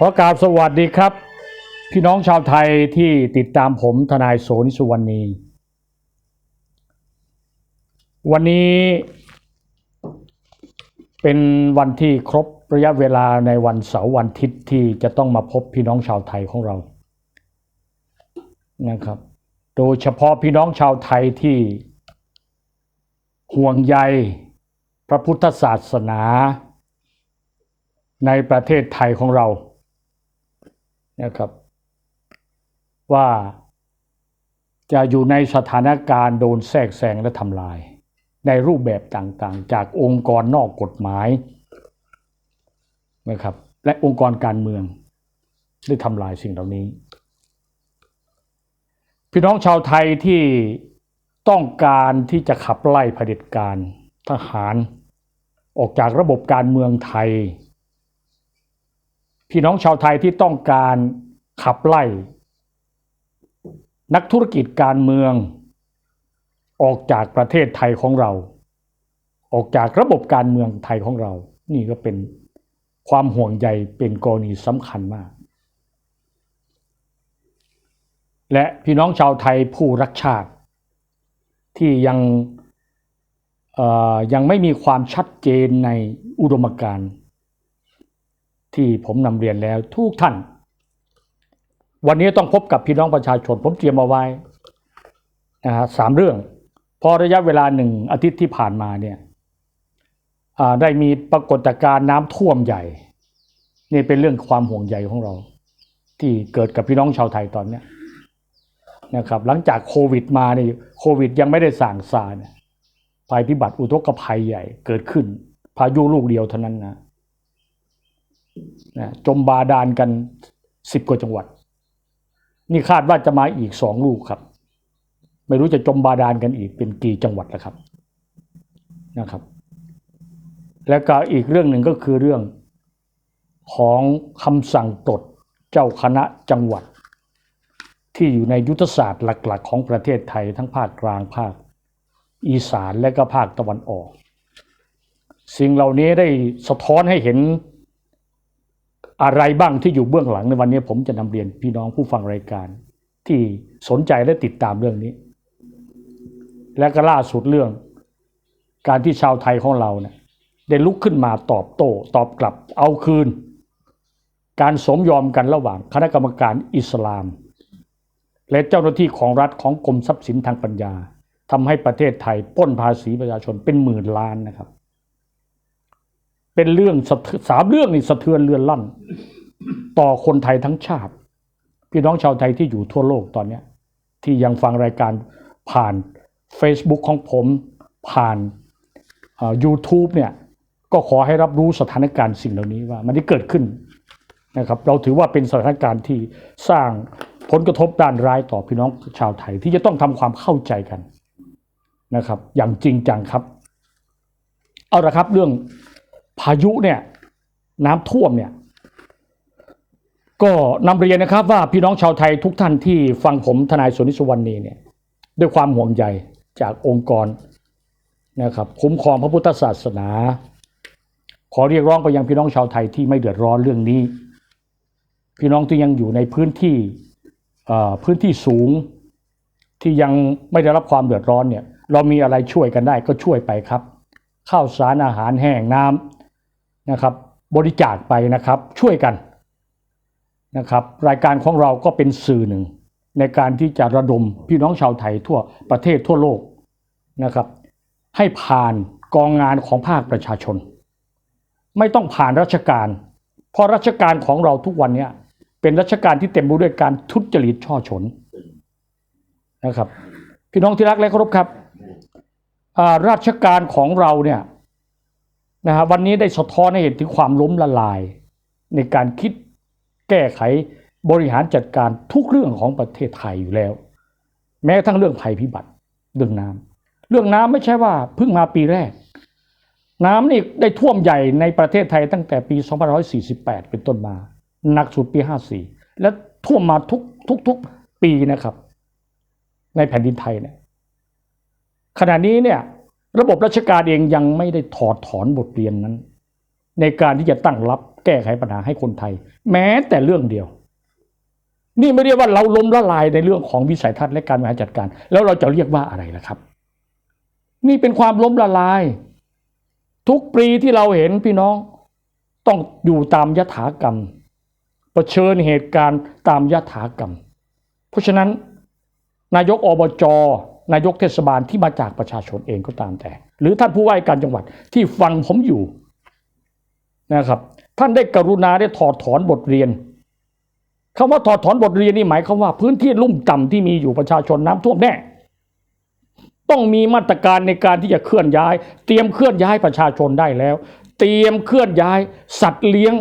ขอกราบสวัสดีครับ พี่น้องชาวไทยที่ติดตามผมทนายโสนิสุวรรณี วันนี้เป็นวันที่ครบระยะเวลาในวันเสาร์วันอาทิตย์ที่จะต้องมาพบพี่น้องชาวไทยของเรานะครับ โดยเฉพาะพี่น้องชาวไทยที่ห่วงใยพระพุทธศาสนาในประเทศไทยของเรา นะครับ ว่าจะอยู่ในสถานการณ์โดนแทรกแซงและทำลาย ในรูปแบบต่างๆ จากองค์กรนอกกฎหมายนะครับและองค์กรการเมืองได้ทำลายสิ่งเหล่านี้ พี่น้องชาวไทยที่ต้องการที่จะขับไล่เผด็จการทหาร ออกจากระบบการเมืองไทย พี่น้องชาวไทยที่ต้องการขับไล่ นักธุรกิจการเมือง ออกจากประเทศไทยของเรา ออกจากระบบการเมืองไทยของเรา นี่ก็เป็นความห่วงใยเป็นกรณีสำคัญมาก และพี่น้องชาวไทยผู้รักชาติ ที่ยังยังไม่มีความชัดเจนในอุดมการณ์ ที่ผมนำเรียนแล้วทุกท่าน วันนี้ต้องพบกับพี่น้องประชาชน ผมเตรียมเอาไว้นะฮะสามเรื่อง พอระยะเวลาหนึ่งอาทิตย์ที่ผ่านมาเนี่ยได้มีปรากฏการณ์น้ำท่วมใหญ่ นี่เป็นเรื่องความห่วงใยของเรา ที่เกิดกับพี่น้องชาวไทยตอนนี้นะครับ หลังจากโควิดมาเนี่ยโควิดยังไม่ได้สั่งซาเนี่ยภัยพิบัติอุทกภัยใหญ่เกิดขึ้น พายุลูกเดียวเท่านั้นนะ จมบาดาลกันสิบกว่าจังหวัด นี่คาดว่าจะมาอีกสองลูกครับ ไม่รู้จะจมบาดาลกันอีกเป็นกี่จังหวัดแล้วครับนะครับ แล้วก็อีกเรื่องหนึ่งก็คือเรื่องของคำสั่งปลดเจ้าคณะจังหวัด ที่อยู่ในยุทธศาสตร์หลัก ๆ ของประเทศไทยทั้งภาคกลางภาค อีสานและก็ภาคตะวันออก สิ่งเหล่านี้ได้สะท้อนให้เห็น อะไรบ้างที่อยู่เบื้องหลังในวันนี้ผมจะนำเรียนพี่น้องผู้ฟังรายการ ที่สนใจและติดตามเรื่องนี้ และก็ล่าสุดเรื่อง การที่ชาวไทยของเราเนี่ยได้ลุกขึ้นมาตอบโต้ตอบกลับเอาคืน การสมยอมกันระหว่างคณะกรรมการอิสลาม และเจ้าหน้าที่ของรัฐของกรมทรัพย์สินทางปัญญาทำให้ประเทศไทยป้นภาษีประชาชนเป็นหมื่นล้านนะครับ เป็นเรื่องสามเรื่องนี่สะเทือนเรือนลั่น ต่อคนไทยทั้งชาติ พี่น้องชาวไทยที่อยู่ทั่วโลกตอนนี้ที่ยังฟังรายการผ่าน Facebook ของผมผ่านเอ่อ YouTube เนี่ยก็ขอให้รับรู้สถานการณ์สิ่งเหล่านี้ว่ามันได้เกิดขึ้นนะครับเราถือว่าเป็นสถานการณ์ที่สร้างผลกระทบด้านร้ายต่อพี่น้องชาวไทยที่จะต้องทำความเข้าใจกันนะครับ อย่างจริงจังครับ เอาละครับเรื่อง พายุเนี่ยน้ำท่วมเนี่ยก็นำเรียนนะครับว่าพี่น้องชาวไทยทุกท่านที่ฟังผมทนายสนิสวรรณีเนี่ยด้วยความห่วงใยจากองค์กรนะครับคุ้มครองพระพุทธศาสนา ขอเรียกร้องไปยังพี่น้องชาวไทยที่ไม่เดือดร้อนเรื่องนี้ พี่น้องที่ยังอยู่ในพื้นที่พื้นที่สูงที่ยังไม่ได้รับความเดือดร้อนเนี่ยเรามีอะไรช่วยกันได้ก็ช่วยไปครับ ข้าวสารอาหารแห้งน้ำ นะครับบริจาคไปนะครับช่วยกันนะครับรายการของเราก็เป็นสื่อหนึ่ง ในการที่จะระดมพี่น้องชาวไทยทั่วประเทศทั่วโลกนะครับให้ผ่านกองงานของภาคประชาชน ไม่ต้องผ่านราชการ เพราะราชการของเราทุกวันนี้เป็นราชการที่เต็มไปด้วยการทุจริตช่อฉนนะครับพี่น้องที่รักและเคารพครับราชการของเราเนี่ย นะฮะวันนี้ได้สะท้อนให้เห็นถึงความล้มละลาย ในการคิดแก้ไขบริหารจัดการทุกเรื่องของประเทศไทยอยู่แล้ว แม้กระทั่งเรื่องภัยพิบัติเรื่องน้ำเรื่องน้ำไม่ใช่ว่าเพิ่งมาปีแรก น้ำนี่ได้ท่วมใหญ่ในประเทศไทยตั้งแต่ปี2548 เป็นต้นมาหนักสุดปี 54 และท่วมมาทุกทุกทุกปีนะครับ ในแผ่นดินไทยเนี่ยขณะนี้เนี่ย ระบบราชการเองยังไม่ได้ถอดถอนบทเรียนนั้น ในการที่จะตั้งรับแก้ไขปัญหาให้คนไทย แม้แต่เรื่องเดียว นี่ไม่เรียกว่าเราล้มละลายในเรื่องของวิสัยทัศน์และการบริหารจัดการ แล้วเราจะเรียกว่าอะไรล่ะครับ นี่เป็นความล้มละลาย ทุกปีที่เราเห็นพี่น้องต้องอยู่ตามยถากรรมเผชิญเหตุการณ์ตามยถากรรม เพราะฉะนั้น นายกอบจ นายกเทศบาลที่มาจากประชาชนเองก็ตามแต่ หรือท่านผู้ว่าการจังหวัดที่ฟังผมอยู่นะครับ ท่านได้กรุณาได้ถอดถอนบทเรียนคำว่าถอดถอนบทเรียนนี่หมายความว่าพื้นที่ลุ่มต่ำที่มีอยู่ประชาชนน้ำท่วมแน่ต้องมีมาตรการในการที่จะเคลื่อนย้าย เตรียมเคลื่อนย้ายประชาชนได้แล้ว เตรียมเคลื่อนย้าย สัตว์เลี้ยง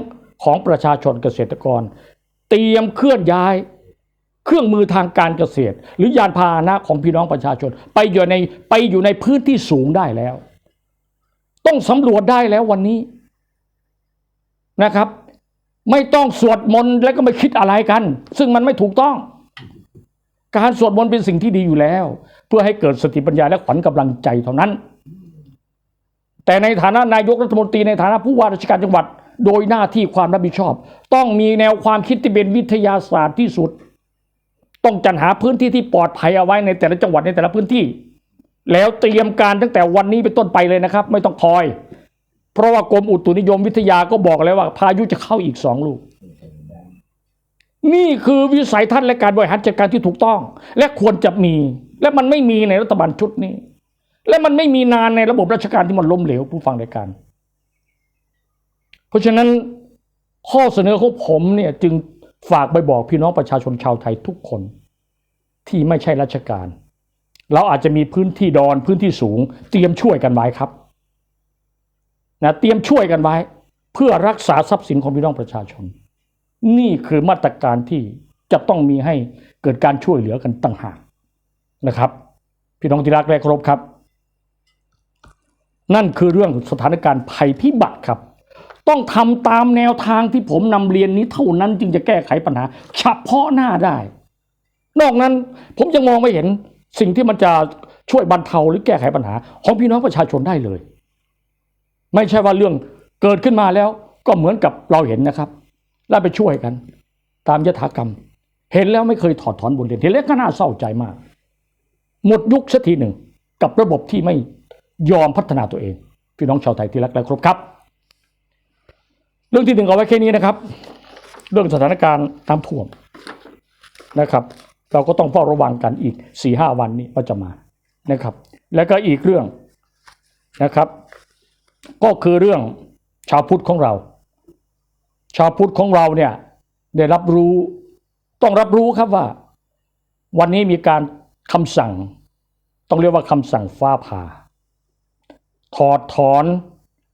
ของประชาชนเกษตรกร เตรียมเคลื่อนย้าย เครื่องมือทางการเกษตร หรือยานพาหนะของพี่น้องประชาชน ไปอยู่ในไปอยู่ในพื้นที่สูงได้แล้ว ต้องสำรวจได้แล้ววันนี้นะครับ ไม่ต้องสวดมนต์แล้วก็ไม่คิดอะไรกัน ซึ่งมันไม่ถูกต้อง การสวดมนต์เป็นสิ่งที่ดีอยู่แล้ว เพื่อให้เกิดสติปัญญาและขวัญกำลังใจเท่านั้น แต่ในฐานะนายกรัฐมนตรีในฐานะผู้ว่าราชการจังหวัด โดยหน้าที่ความรับผิดชอบ ต้องมีแนวความคิดที่เป็นวิทยาศาสตร์ที่สุด ต้องจัดหาพื้นที่ที่ปลอดภัยเอาไว้ในแต่ละจังหวัดในแต่ละพื้นที่ แล้วเตรียมการตั้งแต่วันนี้เป็นต้นไปเลยนะครับ ไม่ต้องคอย เพราะว่ากรมอุตุนิยมวิทยาก็บอกแล้วว่าพายุจะเข้าอีกสองลูก นี่คือวิสัยทัศน์และการบริหารจัดการที่ถูกต้อง และควรจะมี และมันไม่มีในรัฐบาลชุดนี้ และมันไม่มีนานในระบบราชการที่มันล้มเหลวผู้ฟังรายการ เพราะฉะนั้นข้อเสนอของผมเนี่ยจึง ฝากไปบอกพี่น้องประชาชนชาวไทยทุกคนที่ไม่ใช่ราชการ เราอาจจะมีพื้นที่ดอนพื้นที่สูง เตรียมช่วยกันไว้ครับนะเตรียมช่วยกันไว้ เพื่อรักษาทรัพย์สินของพี่น้องประชาชน นี่คือมาตรการที่จะต้องมีให้เกิดการช่วยเหลือกันต่างหากนะครับ พี่น้องที่รักและเคารพครับ นั่นคือเรื่องสถานการณ์ภัยพิบัติครับ ต้องทำตามแนวทางที่ผมนำเรียนนี้เท่านั้นจึงจะแก้ไขปัญหา เฉพาะหน้าได้ นอกนั้นผมยังมองไม่เห็นสิ่งที่มันจะช่วยบรรเทาหรือแก้ไขปัญหา ของพี่น้องประชาชนได้เลย ไม่ใช่ว่าเรื่องเกิดขึ้นมาแล้วก็เหมือนกับเราเห็นนะครับ แล้วไปช่วยกัน ตามยถากรรม เห็นแล้วไม่เคยถอดถอนบทเรียนเห็นแล้วก็น่าเศร้าใจมาก หมดยุคสักทีหนึ่งกับระบบที่ไม่ยอมพัฒนาตัวเอง พี่น้องชาวไทยที่รักและครพครับ รื่องที่หนึ่งเอาไว้แค่นี้นะครับ เรื่องสถานการณ์น้ำท่วมนะครับ เราก็ต้องเฝ้าระวังกันอีกสี่ห้าวันนี้ว่าจะมานะครับ แล้วก็อีกเรื่องนะครับ ก็คือเรื่องชาวพุทธของเรา ชาวพุทธของเราเนี่ยได้รับรู้ต้องรับรู้ครับว่า วันนี้มีการคำสั่ง ต้องเรียกว่าคำสั่งฟ้าผ่าถอดถอน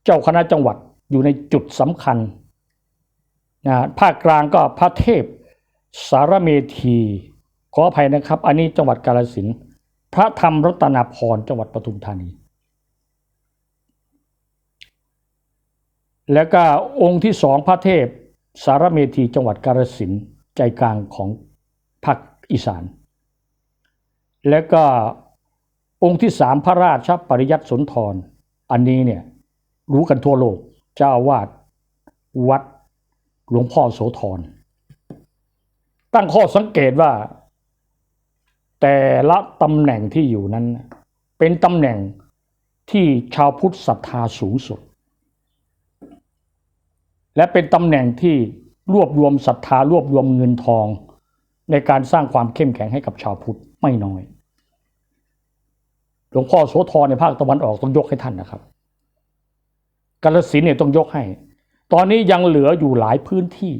เจ้าคณะจังหวัด อยู่ในจุดสำคัญนะภาคกลางก็พระเทพสารเมธีขออภัยนะครับ อันนี้จังหวัดกาฬสินธุ์พระธรรมรัตนาพรจังหวัดปทุมธานี แล้วก็องค์ที่สองพระเทพสารเมธีจังหวัดกาฬสินธุ์ใจกลางของภาคอีสาน แล้วก็องค์ที่สามพระราชปริยัติสุนทร อันนี้เนี่ยรู้กันทั่วโลก เจ้าวาสวัดหลวงพ่อโสธร ตั้งข้อสังเกตว่า แต่ละตำแหน่งที่อยู่นั้น เป็นตำแหน่งที่ชาวพุทธศรัทธาสูงสุด และเป็นตำแหน่งที่รวบรวมศรัทธารวบรวมเงินทอง ในการสร้างความเข้มแข็งให้กับชาวพุทธไม่น้อย หลวงพ่อโสธรในภาคตะวันออกต้องยกให้ท่านนะครับ กาลสินเนี่ยต้องยกให้ ตอนนี้ยังเหลืออยู่หลายพื้นที่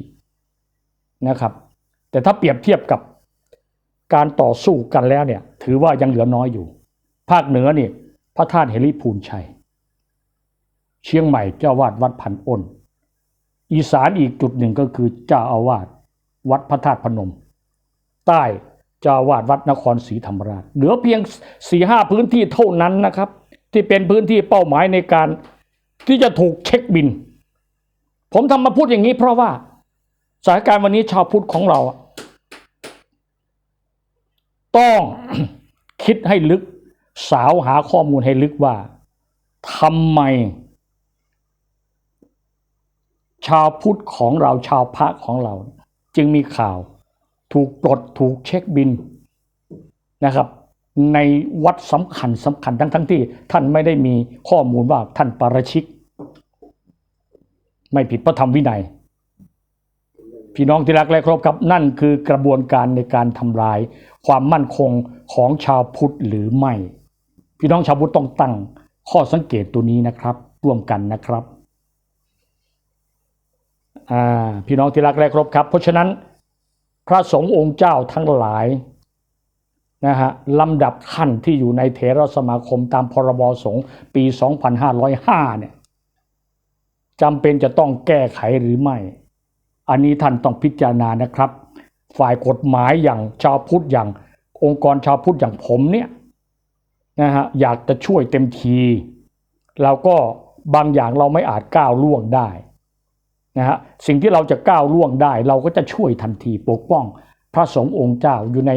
นะครับ แต่ถ้าเปรียบเทียบกับการต่อสู้กันแล้วเนี่ย ถือว่ายังเหลือน้อยอยู่ ภาคเหนือนี่พระธาตุเฮลิพูนชัย เชียงใหม่เจ้าวาดวัดพันอ้น อีสานอีกจุดหนึ่งก็คือเจ้าอาวาสวัดพระธาตุพนม ใต้เจ้าวาสวัดนครศรีธรรมราช เหลือเพียงสี่ห้าพื้นที่เท่านั้นนะครับ ที่เป็นพื้นที่เป้าหมายในการ ที่จะถูกเช็คบิน ผมทำมาพูดอย่างนี้เพราะว่าสถานการณ์วันนี้ชาวพุทธของเราอะต้องคิดให้ลึกสาวหาข้อมูลให้ลึกว่าทำไม ชาวพุทธของเราชาวพระของเรา จึงมีข่าว ถูกปลดถูกเช็คบินนะครับ ในวัดสำคัญสำคัญทั้งทั้งที่ท่านไม่ได้มีข้อมูลว่าท่านปาราชิก ไม่ผิดพระธรรมวินัย พี่น้องที่รักและเคารพครับนั่นคือกระบวนการในการทำลาย ความมั่นคงของชาวพุทธหรือไม่ พี่น้องชาวพุทธต้องตั้งข้อสังเกตตัวนี้นะครับ ร่วมกันนะครับพี่น้องที่รักและเคารพครับ เพราะฉะนั้นพระสงฆ์องค์เจ้าทั้งหลาย นะฮะลำดับขั้นที่อยู่ในเถรสมาคมตามพรบสงฆ์ปี 2505 เนี่ยจำเป็นจะต้องแก้ไขหรือไม่ อันนี้ท่านต้องพิจารณานะครับ ฝ่ายกฎหมายอย่างชาวพุทธอย่างองค์กรชาวพุทธอย่างผมเนี่ยนะฮะอยากจะช่วยเต็มที เราก็บางอย่างเราไม่อาจก้าวล่วงได้นะฮะสิ่งที่เราจะก้าวล่วงได้ เราก็จะช่วยทันทีปกป้อง พระสงฆ์องค์เจ้าอยู่ใน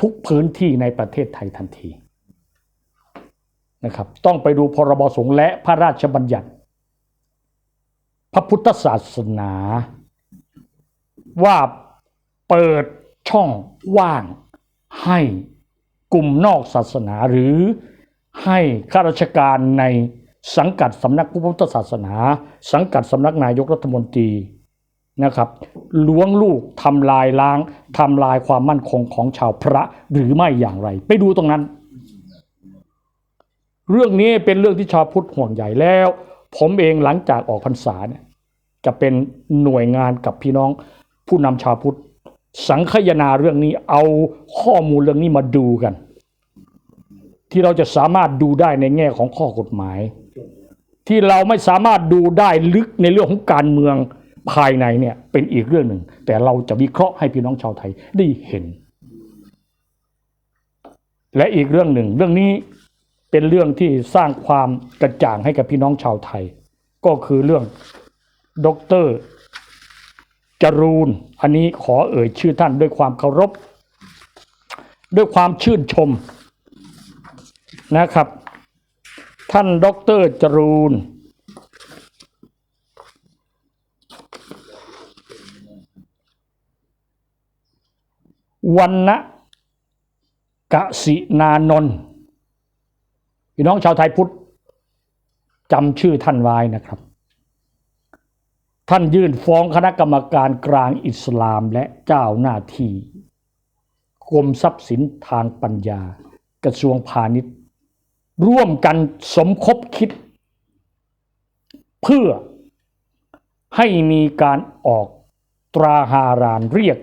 ทุกพื้นที่ในประเทศไทยทันทีนะครับต้องไปดูพรบสงฆ์และพระราชบัญญัติ พระพุทธศาสนา ว่าเปิดช่องว่างให้กลุ่มนอกศาสนาหรือให้ข้าราชการในสังกัดสำนักพระพุทธศาสนา สังกัดสำนักนายกรัฐมนตรี นะครับล้วงลูกทำลายล้างทำลายความมั่นคงของชาวพระหรือไม่อย่างไร ไปดูตรงนั้น เรื่องนี้เป็นเรื่องที่ชาวพุทธห่วงใหญ่แล้ว ผมเองหลังจากออกพรรษาเนี่ยจะเป็นหน่วยงานกับพี่น้องผู้นำชาวพุทธสังคายนาเรื่องนี้เอาข้อมูลเรื่องนี้มาดูกัน ที่เราจะสามารถดูได้ในแง่ของข้อกฎหมาย ที่เราไม่สามารถดูได้ลึกในเรื่องของการเมือง ภายในเนี่ยเป็นอีกเรื่องหนึ่ง แต่เราจะวิเคราะห์ให้พี่น้องชาวไทยได้เห็น และอีกเรื่องหนึ่ง เรื่องนี้เป็นเรื่องที่สร้างความกระจ่างให้กับพี่น้องชาวไทย ก็คือเรื่องดอกเตอรจรูน อันนี้ขอเอ่ยชื่อท่านด้วยความเคารพ ด้วยความชื่นชมนะครับ ท่านดอกเตอรจรูน วันนะกสินานนท์พี่น้องชาวไทยพุทธจำชื่อท่านไว้นะครับ ท่านยื่นฟ้องคณะกรรมการกลางอิสลามและเจ้าหน้าที่กรมทรัพย์สินทางปัญญา กระทรวงพาณิชย์ ร่วมกันสมคบคิด เพื่อให้มีการออกตราหารานเรียก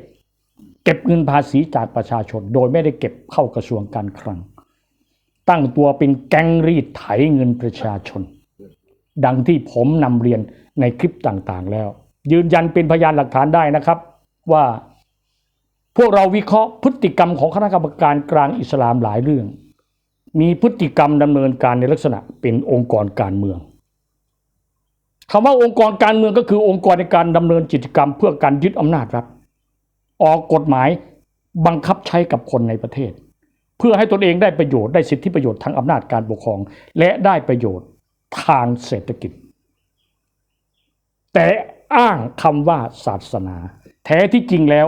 เก็บเงินภาษีจากประชาชน โดยไม่ได้เก็บเข้ากระทรวงการคลัง ตั้งตัวเป็นแก๊งรีดไถเงินประชาชน ดังที่ผมนำเรียนในคลิปต่างๆแล้ว ยืนยันเป็นพยานหลักฐานได้นะครับว่าพวกเราวิเคราะห์พฤติกรรมของคณะกรรมการกลางอิสลามหลายเรื่อง มีพฤติกรรมดำเนินการในลักษณะเป็นองค์กรการเมืองคำว่าองค์กรการเมืองก็คือองค์กรในการดำเนินกิจกรรม เพื่อการยึดอำนาจรัฐ ออกกฎหมายบังคับใช้กับคนในประเทศ เพื่อให้ตนเองได้ประโยชน์ได้สิทธิประโยชน์ทางอำนาจการปกครอง และได้ประโยชน์ทางเศรษฐกิจ แต่อ้างคำว่าศาสนา แท้ที่จริงแล้ว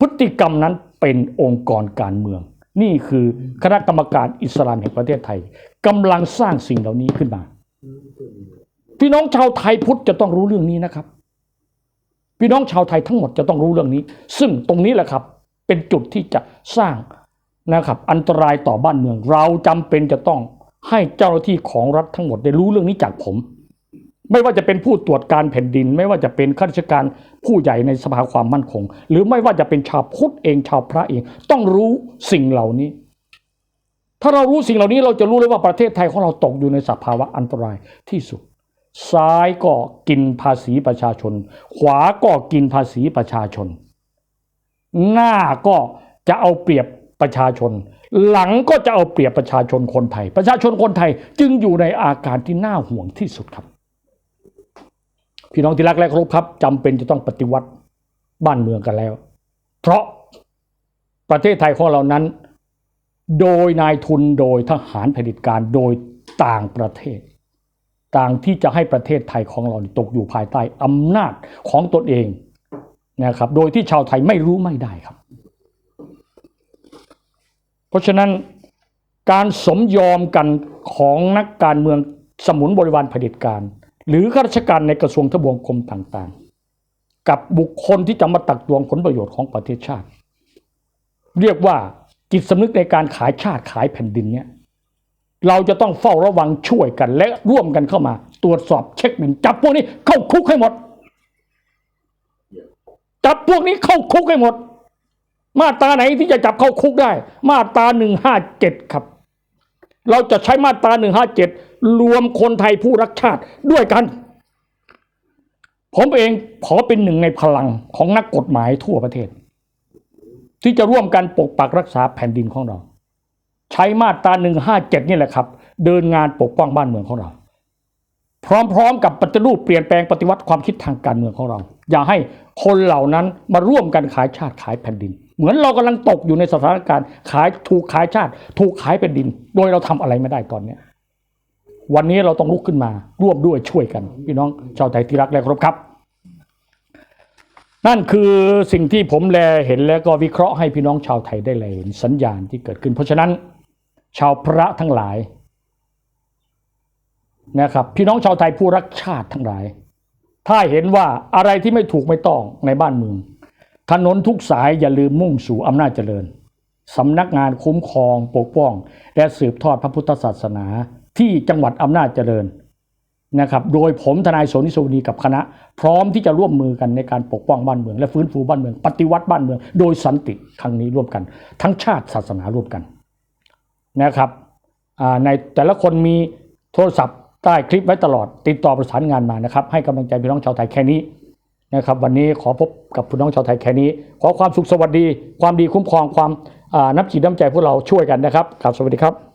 พฤติกรรมนั้นเป็นองค์กรการเมือง นี่คือคณะกรรมการอิสลามแห่งประเทศไทยกำลังสร้างสิ่งเหล่านี้ขึ้นมาพี่น้องชาวไทยพุทธจะต้องรู้เรื่องนี้นะครับ พี่น้องชาวไทยทั้งหมดจะต้องรู้เรื่องนี้ ซึ่งตรงนี้แหละครับเป็นจุดที่จะสร้างนะครับอันตรายต่อบ้านเมือง เราจำเป็นจะต้องให้เจ้าหน้าที่ของรัฐทั้งหมดได้รู้เรื่องนี้จากผม ไม่ว่าจะเป็นผู้ตรวจการแผ่นดิน ไม่ว่าจะเป็นข้าราชการผู้ใหญ่ในสภาความมั่นคง หรือไม่ว่าจะเป็นชาวพุทธเองชาวพระเอง ต้องรู้สิ่งเหล่านี้ ถ้าเรารู้สิ่งเหล่านี้เราจะรู้เลยว่าประเทศไทยของเราตกอยู่ในสภาวะอันตรายที่สุด ซ้ายก็กินภาษีประชาชน ขวาก็กินภาษีประชาชน หน้าก็จะเอาเปรียบประชาชน หลังก็จะเอาเปรียบประชาชนคนไทย ประชาชนคนไทยจึงอยู่ในอาการที่น่าห่วงที่สุดครับ พี่น้องที่รักและเคารพครับจำเป็นจะต้องปฏิวัติบ้านเมืองกันแล้ว เพราะประเทศไทยของเรานั้น โดยนายทุนโดยทหารเผด็จการโดยต่างประเทศ ต่างที่จะให้ประเทศไทยของเราตกอยู่ภายใต้อำนาจของตนเองนะครับ โดยที่ชาวไทยไม่รู้ไม่ได้ครับ เพราะฉะนั้นการสมยอมกันของนักการเมืองสมุนบริวารเผด็จการ หรือข้าราชการในกระทรวงทบวงกรมต่างๆ กับบุคคลที่จะมาตักตวงผลประโยชน์ของประเทศชาติ เรียกว่าจิตสำนึกในการขายชาติขายแผ่นดินเนี่ย เราจะต้องเฝ้าระวังช่วยกัน และร่วมกันเข้ามา ตรวจสอบเช็คบินจับพวกนี้เข้าคุกให้หมด จับพวกนี้เข้าคุกให้หมด มาตราไหนที่จะจับเข้าคุกได้ มาตราหนึ่งห้าเจ็ดครับ เราจะใช้มาตราหนึ่งห้าเจ็ดรวมคนไทยผู้รักชาติด้วยกัน ผมเองขอเป็นหนึ่งในพลังของนักกฎหมายทั่วประเทศ ที่จะร่วมกันปกปักรักษาแผ่นดินของเรา ใช้มาตราหนึ่งห้าเจ็ดนี่แหละครับ เดินงานปกป้องบ้านเมืองของเรา พร้อมๆ กับปฏิรูปเปลี่ยนแปลงปฏิวัติความคิดทางการเมืองของเรา อย่าให้คนเหล่านั้นมาร่วมกันขายชาติขายแผ่นดิน เหมือนเรากำลังตกอยู่ในสถานการณ์ ขายถูกขายชาติ ถูกขายแผ่นดิน โดยเราทำอะไรไม่ได้ตอนเนี้วันนี้เราต้องลุกขึ้นมาร่วมด้วยช่วยกัน พี่น้องชาวไทยที่รักและเคารพครับ นั่นคือสิ่งที่ผมแลเห็นแล้วก็วิเคราะห์ให้พี่น้องชาวไทยได้เลยเห็นสัญญาณที่เกิดขึ้น เพราะฉะนั้น ชาวพระทั้งหลายนะครับพี่น้องชาวไทยผู้รักชาติทั้งหลาย ถ้าเห็นว่าอะไรที่ไม่ถูกไม่ต้องในบ้านเมือง ถนนทุกสายอย่าลืมมุ่งสู่อำนาจเจริญสำนักงานคุ้มครองปกป้อง และสืบทอดพระพุทธศาสนาที่จังหวัดอำนาจเจริญนะครับ โดยผมทนายโสนิสวนีกับคณะ พร้อมที่จะร่วมมือกันในการปกป้องบ้านเมือง และฟื้นฟูบ้านเมือง ปฏิวัติบ้านเมือง โดยสันติครั้งนี้ร่วมกัน ทั้งชาติศาสนาร่วมกัน นะครับในแต่ละคนมีโทรศัพท์ใต้คลิปไว้ตลอด ติดต่อประสานงานมานะครับ ให้กำลังใจพี่น้องชาวไทยแค่นี้นะครับ วันนี้ขอพบกับพี่น้องชาวไทยแค่นี้ ขอความสุขสวัสดี ความดีคุ้มครองความนับจิตน้ำใจพวกเราช่วยกันนะครับกราบสวัสดีครับ